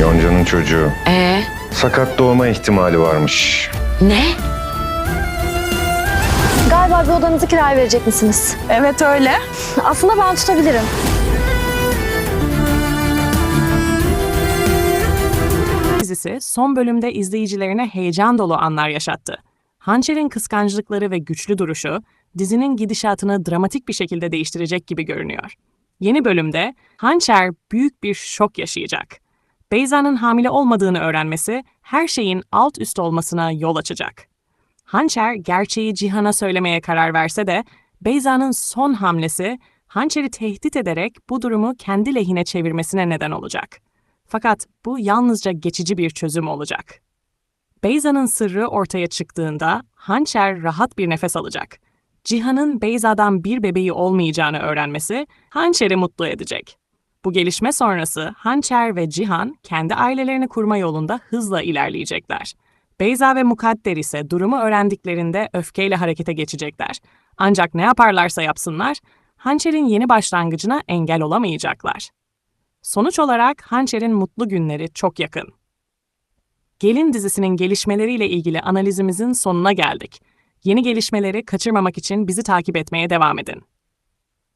Yonca'nın çocuğu. Ee, Sakat doğma ihtimali varmış. ne? Galiba bir odanızı kiraya verecek misiniz? Evet öyle. Aslında ben tutabilirim. dizisi son bölümde izleyicilerine heyecan dolu anlar yaşattı. Hançer'in kıskançlıkları ve güçlü duruşu dizinin gidişatını dramatik bir şekilde değiştirecek gibi görünüyor. Yeni bölümde Hançer büyük bir şok yaşayacak. Beyza'nın hamile olmadığını öğrenmesi her şeyin alt üst olmasına yol açacak. Hançer gerçeği Cihan'a söylemeye karar verse de Beyza'nın son hamlesi Hançer'i tehdit ederek bu durumu kendi lehine çevirmesine neden olacak. Fakat bu yalnızca geçici bir çözüm olacak. Beyza'nın sırrı ortaya çıktığında Hançer rahat bir nefes alacak. Cihan'ın Beyza'dan bir bebeği olmayacağını öğrenmesi Hançer'i mutlu edecek. Bu gelişme sonrası Hançer ve Cihan kendi ailelerini kurma yolunda hızla ilerleyecekler. Beyza ve Mukadder ise durumu öğrendiklerinde öfkeyle harekete geçecekler. Ancak ne yaparlarsa yapsınlar, Hançer'in yeni başlangıcına engel olamayacaklar. Sonuç olarak Hançer'in mutlu günleri çok yakın. Gelin dizisinin gelişmeleriyle ilgili analizimizin sonuna geldik. Yeni gelişmeleri kaçırmamak için bizi takip etmeye devam edin.